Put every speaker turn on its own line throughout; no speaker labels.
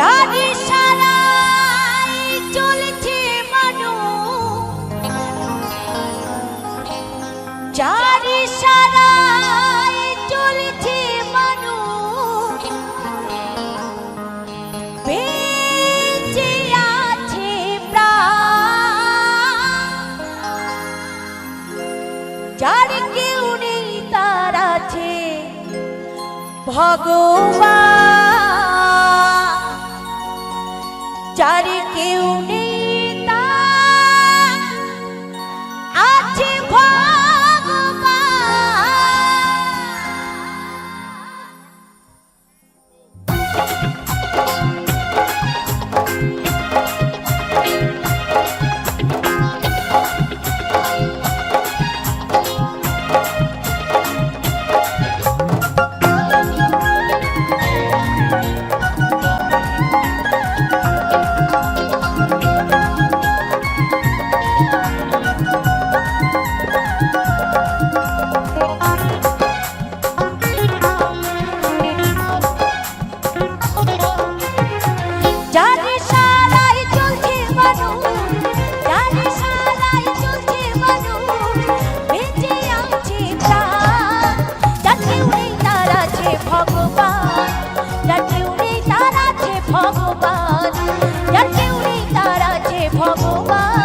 জানি সারাই চলেছে মানুষ। জানি সারাই চলেছে মানুষ। বেঁচে আছে যার কেউ নেই, তার আছে ভগবান। কেউ নেই ভগবান যার কেউ নেই তার ভগবান।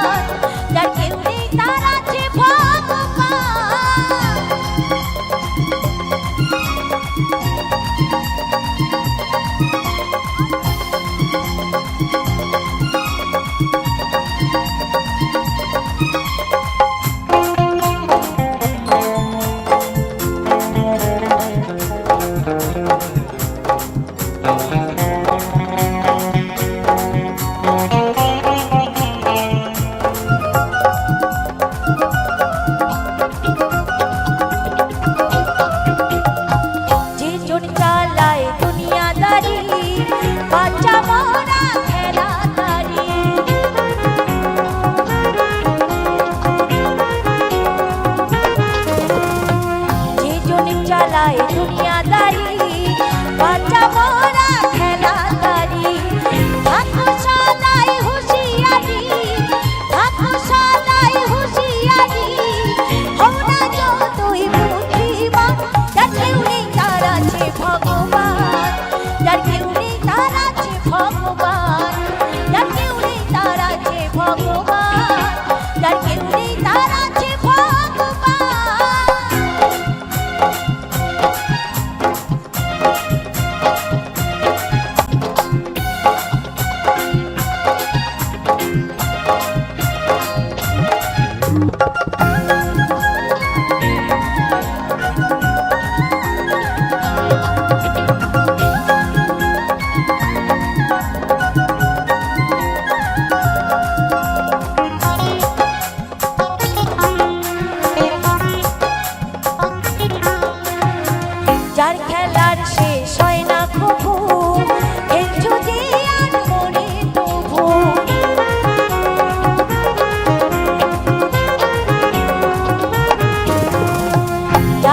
চালায় দুনিয়াদারি বাচ্চা মরা খেলাদারি থাকো সদাই হুঁশিয়ারি থাকো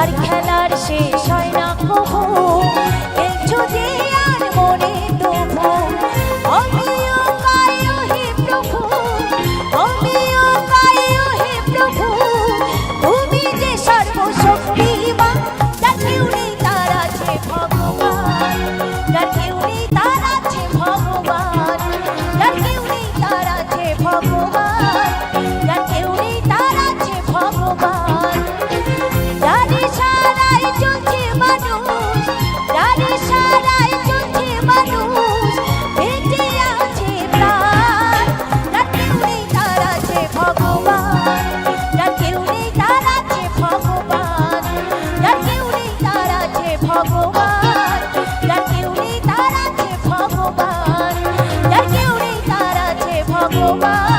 আর খেলার শেষ হয় না 我孤。